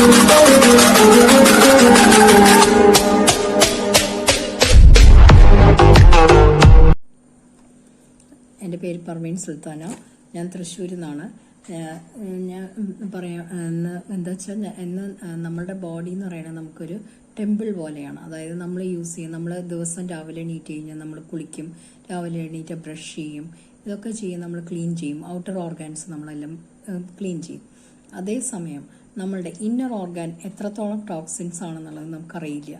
എന്റെ പേര് പർവീൻ സുൽത്താന. ഞാൻ തൃശ്ശൂരിൽ നിന്നാണ് ഞാൻ പറയാം എന്താ വെച്ചാൽ ഇന്ന് നമ്മളുടെ ബോഡി എന്ന് പറയുന്നത് നമുക്കൊരു ടെമ്പിൾ പോലെയാണ്. അതായത് നമ്മൾ യൂസ് ചെയ്യും. നമ്മൾ ദിവസം രാവിലെ എണീറ്റ് കഴിഞ്ഞാൽ നമ്മൾ കുളിക്കും. രാവിലെ എണീറ്റ് ബ്രഷ് ചെയ്യും. ഇതൊക്കെ ചെയ്യും. നമ്മൾ ക്ലീൻ ചെയ്യും. ഔട്ടർ ഓർഗാൻസ് നമ്മളെല്ലാം ക്ലീൻ ചെയ്യും. അതേസമയം നമ്മളുടെ ഇന്നർ ഓർഗാൻ എത്രത്തോളം ടോക്സിൻസ് ആണെന്നുള്ളത് നമുക്കറിയില്ല.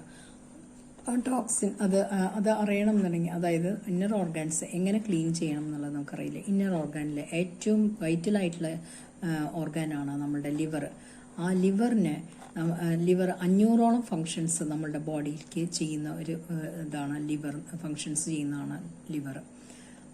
ആ ടോക്സിൻ അത് അത് അറിയണം എന്നുണ്ടെങ്കിൽ അതായത് ഇന്നർ ഓർഗാൻസ് എങ്ങനെ ക്ലീൻ ചെയ്യണം എന്നുള്ളത് നമുക്കറിയില്ല. ഇന്നർ ഓർഗാനിലെ ഏറ്റവും വൈറ്റലായിട്ടുള്ള ഓർഗാനാണ് നമ്മുടെ ലിവർ ആ ലിവറിന് ലിവർ അഞ്ഞൂറോളം ഫങ്ഷൻസ് നമ്മളുടെ ബോഡിക്ക് ചെയ്യുന്ന ഒരു ഇതാണ് ലിവർ ഫങ്ഷൻസ് ചെയ്യുന്നതാണ് ലിവർ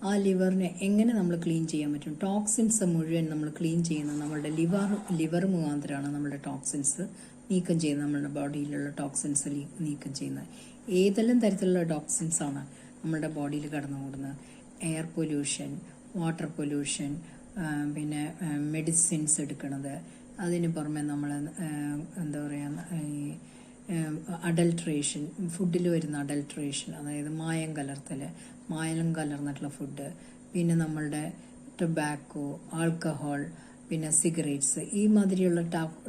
ആ ലിവറിനെ എങ്ങനെ നമ്മൾ ക്ലീൻ ചെയ്യാൻ പറ്റും? ടോക്സിൻസ് മുഴുവൻ നമ്മൾ ക്ലീൻ ചെയ്യുന്നത് നമ്മളുടെ ലിവർ ലിവർ മുഖാന്തരമാണ് നമ്മുടെ ടോക്സിൻസ് നീക്കം ചെയ്യുന്നത്. നമ്മുടെ ബോഡിയിലുള്ള ടോക്സിൻസ് നീക്കം ചെയ്യുന്നത്. ഏതെല്ലാം തരത്തിലുള്ള ടോക്സിൻസ് ആണ് നമ്മുടെ ബോഡിയിൽ കടന്നുകൂടുന്നത്? എയർ പൊല്യൂഷൻ വാട്ടർ പൊല്യൂഷൻ പിന്നെ മെഡിസിൻസ് എടുക്കുന്നത്. അതിന് പുറമെ നമ്മൾ എന്താ പറയുക ഈ അഡൽട്രേഷൻ ഫുഡിൽ വരുന്ന അഡൽട്രേഷൻ അതായത് മായം കലർത്തൽ മായലും കലർന്നിട്ടുള്ള ഫുഡ് പിന്നെ നമ്മളുടെ ടൊബാക്കോ ആൾക്കഹോൾ പിന്നെ സിഗരറ്റ്സ് ഈ മാതിരിയുള്ള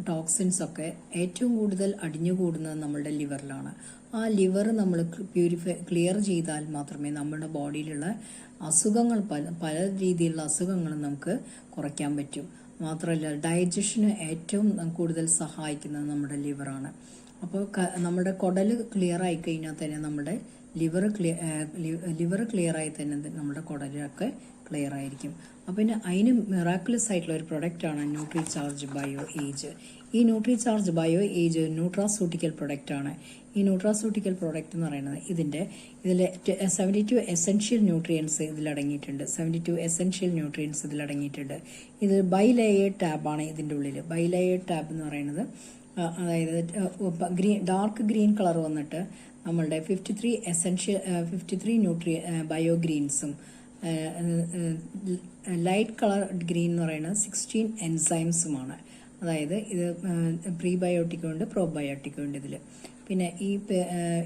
ടോക്സിൻസ് ഒക്കെ ഏറ്റവും കൂടുതൽ അടിഞ്ഞുകൂടുന്നത് നമ്മളുടെ ലിവറിലാണ്. ആ ലിവർ നമ്മൾ പ്യൂരിഫൈ ക്ലിയർ ചെയ്താൽ മാത്രമേ നമ്മുടെ ബോഡിയിലുള്ള അസുഖങ്ങൾ പല പല രീതിയിലുള്ള അസുഖങ്ങളും നമുക്ക് കുറയ്ക്കാൻ പറ്റും. മാത്രമല്ല ഡൈജഷന് ഏറ്റവും കൂടുതൽ സഹായിക്കുന്നത് നമ്മുടെ ലിവറാണ്. അപ്പോൾ നമ്മുടെ കുടൽ ക്ലിയർ ആയി കഴിഞ്ഞാൽ തന്നെ നമ്മുടെ ലിവർ ക്ലിയർ ലിവർ ക്ലിയർ ആയി തന്നെ നമ്മുടെ കുടലൊക്കെ ക്ലിയർ ആയിരിക്കും. അപ്പോൾ പിന്നെ അതിന് മിറാക്കുലസ് ആയിട്ടുള്ള ഒരു പ്രൊഡക്റ്റാണ് ന്യൂട്രി ചാർജ് ബയോ ഏജ് ഈ Nutri Charge Bio Age nutraceutical പ്രൊഡക്റ്റാണ് ഈ ന്യൂട്രാസ്യൂട്ടിക്കൽ പ്രോഡക്റ്റ് എന്ന് പറയുന്നത് ഇതിന്റെ ഇതിൽ സെവന്റി ടു എസെൻഷ്യൽ ന്യൂട്രിയൻസ് ഇതിലടങ്ങിയിട്ടുണ്ട് സെവന്റി ടു എസെൻഷ്യൽ ന്യൂട്രിയൻസ് ഇതിലടങ്ങിയിട്ടുണ്ട് ഇത് ബൈ ലെയർ ടാബാണ് ഇതിന്റെ ഉള്ളിൽ ബൈ ടാബ് എന്ന് പറയുന്നത് അതായത് ഗ്രീൻ ഡാർക്ക് ഗ്രീൻ കളർ വന്നിട്ട് നമ്മളുടെ fifty three essential fifty three nutri bio ഗ്രീൻസും light colour green എന്ന് പറയുന്നത് സിക്സ്റ്റീൻ എൻസൈംസുമാണ് അതായത് ഇത് പ്രീബയോട്ടിക് ഉണ്ട് പ്രോബയോട്ടിക് ഉണ്ട് ഇതിൽ പിന്നെ ഈ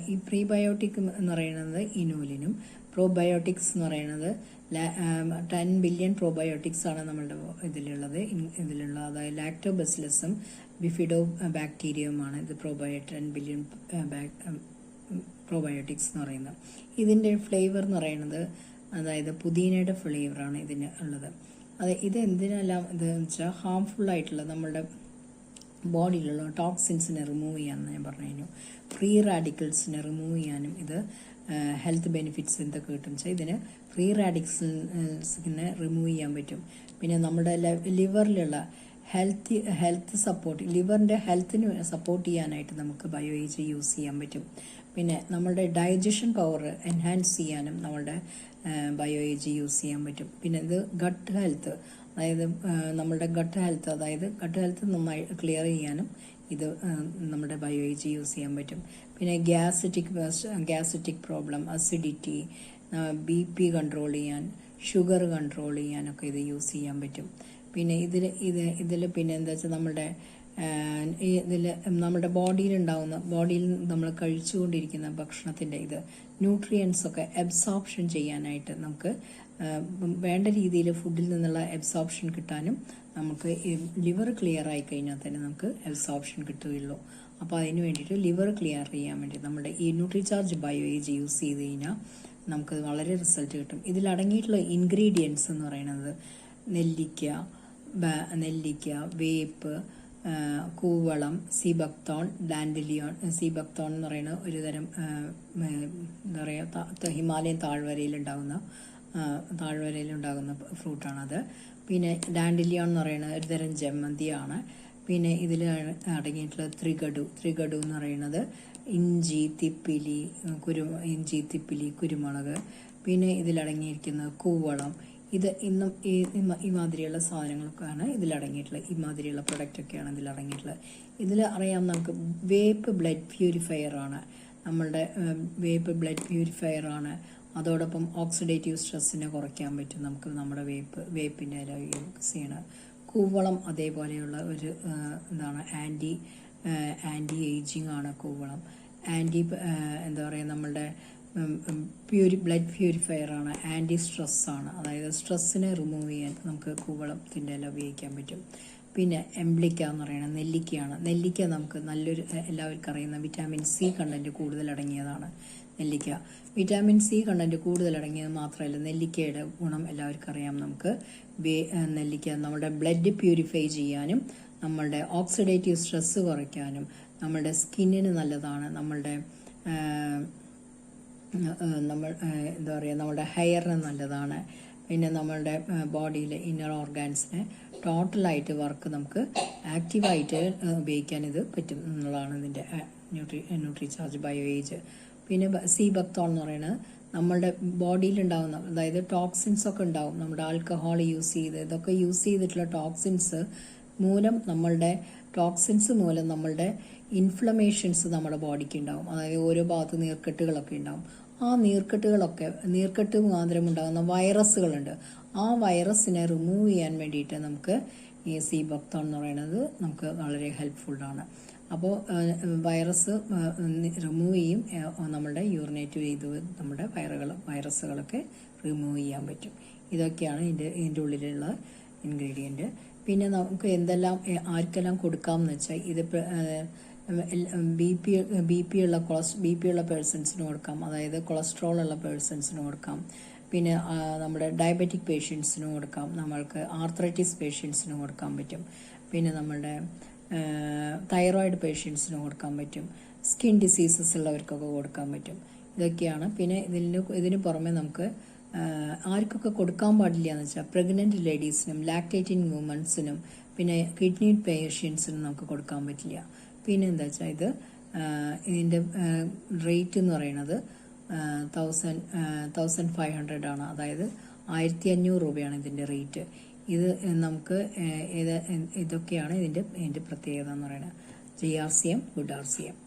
ഈ പ്രീബയോട്ടിക് എന്ന് പറയുന്നത് ഇനോലിനും പ്രോബയോട്ടിക്സ് എന്ന് പറയുന്നത് ടെൻ ബില്യൺ പ്രോബയോട്ടിക്സ് ആണ് നമ്മളുടെ ഇതിലുള്ളത് ഇതിലുള്ള അതായത് ലാക്ടോബസിലസും ബിഫിഡോ ബാക്ടീരിയവുമാണ് ഇത് പ്രോബയോ ആൻഡ് ബില്യൺ പ്രോബയോട്ടിക്സ് എന്ന് പറയുന്നത്. ഇതിന്റെ ഫ്ലേവർ എന്ന് പറയുന്നത് അതായത് പുതിനയുടെ ഫ്ലേവറാണ് ഇതിന് ഉള്ളത്. അത് ഇത് എന്തിനെല്ലാം ഇത് വെച്ചാൽ ഹാംഫുൾ ആയിട്ടുള്ള നമ്മളുടെ ബോഡിയിലുള്ള ടോക്സിൻസിനെ റിമൂവ് ചെയ്യാമെന്ന് ഞാൻ പറഞ്ഞു കഴിഞ്ഞു ഫ്രീ റാഡിക്കൽസിനെ റിമൂവ് ചെയ്യാനും ഇത് ഹെൽത്ത് ബെനിഫിറ്റ്സ് എന്തൊക്കെ കിട്ടും വെച്ചാൽ ഇതിന് ഫ്രീ റാഡിക്കൽസിനെ റിമൂവ് ചെയ്യാൻ പറ്റും. പിന്നെ നമ്മുടെ ലിവറിലുള്ള ഹെൽത്ത് ഹെൽത്ത് സപ്പോർട്ട് ലിവറിന്റെ ഹെൽത്തിന് സപ്പോർട്ട് ചെയ്യാനായിട്ട് നമുക്ക് ബയോ ഏജ് യൂസ് ചെയ്യാൻ പറ്റും. പിന്നെ നമ്മളുടെ ഡൈജഷൻ പവർ എൻഹാൻസ് ചെയ്യാനും നമ്മളുടെ ബയോ ഏജ് യൂസ് ചെയ്യാൻ പറ്റും. പിന്നെ ഇത് ഗട്ട് ഹെൽത്ത് അതായത് നമ്മളുടെ ഗട്ട് ഹെൽത്ത് അതായത് ഗട്ട് ഹെൽത്ത് നന്നായി ക്ലിയർ ചെയ്യാനും ഇത് നമ്മുടെ ബയോ ഏജ് യൂസ് ചെയ്യാൻ പറ്റും. പിന്നെ gastric gastric problem acidity B P control ചെയ്യാൻ ഷുഗർ കൺട്രോൾ ചെയ്യാനൊക്കെ ഇത് യൂസ് ചെയ്യാൻ പറ്റും. പിന്നെ ഇതിൽ ഇത് ഇതിൽ പിന്നെ എന്താ വെച്ചാൽ നമ്മുടെ ഇതിൽ നമ്മുടെ ബോഡിയിൽ ഉണ്ടാവുന്ന ബോഡിയിൽ നമ്മൾ കഴിച്ചുകൊണ്ടിരിക്കുന്ന ഭക്ഷണത്തിന്റെ ഇത് ന്യൂട്രിയൻസ് ഒക്കെ അബ്സോർപ്ഷൻ ചെയ്യാനായിട്ട് നമുക്ക് വേണ്ട രീതിയിൽ ഫുഡിൽ നിന്നുള്ള അബ്സോർപ്ഷൻ കിട്ടാനും നമുക്ക് ലിവർ ക്ലിയർ ആയി കഴിഞ്ഞാൽ തന്നെ നമുക്ക് അബ്സോർപ്ഷൻ കിട്ടുകയുള്ളൂ. അപ്പോൾ അതിന് വേണ്ടിയിട്ട് ലിവർ ക്ലിയർ ചെയ്യാൻ വേണ്ടി നമ്മുടെ ഈ ന്യൂട്രിചാർജ് ബയോ ഏജ് യൂസ് ചെയ്ത് കഴിഞ്ഞാൽ നമുക്ക് വളരെ റിസൾട്ട് കിട്ടും. ഇതിൽ അടങ്ങിയിട്ടുള്ള ഇൻഗ്രീഡിയൻസ് എന്ന് പറയുന്നത് നെല്ലിക്ക നെല്ലിക്ക വേപ്പ് കൂവളം സിബക്തോൺ ഡാൻഡിലിയോൺ. സിബക്തോൺ എന്ന് പറയുന്ന ഒരു തരം എന്താ പറയുക ഹിമാലയൻ താഴ്വരയിലുണ്ടാകുന്ന താഴ്വരയിലുണ്ടാകുന്ന ഫ്രൂട്ടാണത്. പിന്നെ ഡാൻഡിലിയോൺ എന്ന് പറയുന്ന ഒരു തരം ജമന്തിയാണ്. പിന്നെ ഇതിൽ അടങ്ങിയിട്ടുള്ള ത്രികടു ത്രികടു എന്ന് പറയുന്നത് ഇഞ്ചി തിപ്പിലി കുരു ഇഞ്ചി തിപ്പിലി കുരുമുളക്. പിന്നെ ഇതിലടങ്ങിയിരിക്കുന്നത് കൂവളം. ഇത് ഇന്നും ഈ ഈ സാധനങ്ങളൊക്കെയാണ് ഇതിലടങ്ങിയിട്ടുള്ളത് ഈ മാതിരിയുള്ള പ്രൊഡക്റ്റൊക്കെയാണ് ഇതിലടങ്ങിയിട്ടുള്ളത് ഇതിൽ അറിയാം നമുക്ക് വേപ്പ് ബ്ലഡ് പ്യൂരിഫയർ ആണ്. നമ്മളുടെ വേപ്പ് ബ്ലഡ് പ്യൂരിഫയർ ആണ്. അതോടൊപ്പം ഓക്സിഡേറ്റീവ് സ്ട്രെസ്സിനെ കുറയ്ക്കാൻ പറ്റും നമുക്ക് നമ്മുടെ വേപ്പ് വേപ്പിന്റെ ചെയ്യണ കൂവളം അതേപോലെയുള്ള ഒരു എന്താണ് ആന്റി ആന്റി ഏജിങ് ആണ് കൂവളം. ആന്റി എന്താ പറയുക നമ്മളുടെ പ്യൂരി ബ്ലഡ് പ്യൂരിഫയറാണ് ആന്റി സ്ട്രെസ്സാണ് അതായത് സ്ട്രെസ്സിനെ റിമൂവ് ചെയ്യാൻ നമുക്ക് കൂവളത്തിന്റെ ഇല ഉപയോഗിക്കാൻ പറ്റും. പിന്നെ എംബ്ലിക്ക എന്ന് പറയുന്നത് നെല്ലിക്കയാണ്. നെല്ലിക്ക നമുക്ക് നല്ലൊരു എല്ലാവർക്കും അറിയുന്ന വിറ്റാമിൻ സി കണ്ടന്റ് കൂടുതലടങ്ങിയതാണ് നെല്ലിക്ക. വിറ്റാമിൻ സി കണ്ടന്റ് കൂടുതലടങ്ങിയത് മാത്രമല്ല നെല്ലിക്കയുടെ ഗുണം എല്ലാവർക്കും അറിയാം നമുക്ക്. നെല്ലിക്ക നമ്മുടെ ബ്ലഡ് പ്യൂരിഫൈ ചെയ്യാനും നമ്മളുടെ ഓക്സിഡേറ്റീവ് സ്ട്രെസ്സ് കുറയ്ക്കാനും നമ്മളുടെ സ്കിന്നിന് നല്ലതാണ് നമ്മളുടെ നമ്മൾ എന്താ പറയുക നമ്മുടെ ഹെയറിന് നല്ലതാണ്. പിന്നെ നമ്മളുടെ ബോഡിയിലെ ഇന്നർ ഓർഗാൻസിനെ ടോട്ടലായിട്ട് വർക്ക് നമുക്ക് ആക്റ്റീവായിട്ട് ഉപയോഗിക്കാൻ ഇത് പറ്റും എന്നുള്ളതാണ് ഇതിന്റെ nutri nutri charge bio age പിന്നെ സി ബക്തോൺ എന്ന് പറയുന്നത് നമ്മളുടെ ബോഡിയിലുണ്ടാവുന്ന അതായത് ടോക്സിൻസ് ഒക്കെ ഉണ്ടാവും. നമ്മുടെ ആൽക്കഹോൾ യൂസ് ചെയ്ത് ഇതൊക്കെ യൂസ് ചെയ്തിട്ടുള്ള ടോക്സിൻസ് മൂലം നമ്മളുടെ ടോക്സിൻസ് മൂലം നമ്മളുടെ ഇൻഫ്ലമേഷൻസ് നമ്മുടെ ബോഡിക്ക് ഉണ്ടാകും അതായത് ഓരോ ഭാഗത്ത് നീർക്കെട്ടുകളൊക്കെ ഉണ്ടാവും. ആ നീർക്കെട്ടുകളൊക്കെ നീർക്കെട്ട് മുഖാന്തരം ഉണ്ടാകുന്ന വൈറസുകളുണ്ട് ആ വൈറസിനെ റിമൂവ് ചെയ്യാൻ വേണ്ടിയിട്ട് നമുക്ക് ഈ സി ബക്തോൺ എന്ന് പറയുന്നത് നമുക്ക് വളരെ ഹെൽപ്ഫുള്ളാണ് അപ്പോൾ വൈറസ് റിമൂവ് ചെയ്യും. നമ്മുടെ യൂറിനേറ്റ് ചെയ്ത് നമ്മുടെ വയറുകൾ വൈറസുകളൊക്കെ റിമൂവ് ചെയ്യാൻ പറ്റും. ഇതൊക്കെയാണ് ഇതിന്റെ ഇതിന്റെ ഉള്ളിലുള്ള ഇൻഗ്രീഡിയന്റ് പിന്നെ നമുക്ക് എന്തെല്ലാം ആർക്കെല്ലാം കൊടുക്കാം എന്ന് വെച്ചാൽ ഇത് ബി പി ബി പി ഉള്ള കൊളസ് ബി പി ഉള്ള പേഴ്സൺസിന് കൊടുക്കാം. അതായത് കൊളസ്ട്രോൾ ഉള്ള പേഴ്സൺസിന് കൊടുക്കാം. പിന്നെ നമ്മുടെ ഡയബറ്റിക് പേഷ്യൻസിന് കൊടുക്കാം. നമ്മൾക്ക് ആർത്രൈറ്റിസ് പേഷ്യൻസിന് കൊടുക്കാൻ പറ്റും. പിന്നെ നമ്മളുടെ തൈറോയിഡ് പേഷ്യൻസിന് കൊടുക്കാൻ പറ്റും. സ്കിൻ ഡിസീസസ് ഉള്ളവർക്കൊക്കെ കൊടുക്കാൻ പറ്റും. ഇതൊക്കെയാണ്. പിന്നെ ഇതിന് ഇതിന് പുറമെ നമുക്ക് ആർക്കൊക്കെ കൊടുക്കാൻ പാടില്ല എന്ന് വെച്ചാൽ പ്രഗ്നന്റ് ലേഡീസിനും ലാക്ടേറ്റിംഗ് വുമൻസിനും പിന്നെ കിഡ്നി പേഷ്യൻസിനും നമുക്ക് കൊടുക്കാൻ പറ്റില്ല. പിന്നെ എന്താ വെച്ചാൽ ഇത് ഇതിന്റെ റേറ്റ് എന്ന് പറയുന്നത് തൗസൻഡ് തൗസൻഡ് ഫൈവ് ഹൺഡ്രഡ് ആണ്. അതായത് ആയിരത്തി അഞ്ഞൂറ് രൂപയാണ് ഇതിന്റെ റേറ്റ് ഇത് നമുക്ക് ഇത് ഇതൊക്കെയാണ് ഇതിന്റെ ഇതിന്റെ പ്രത്യേകത എന്ന് പറയുന്നത്. G R C M good R C M.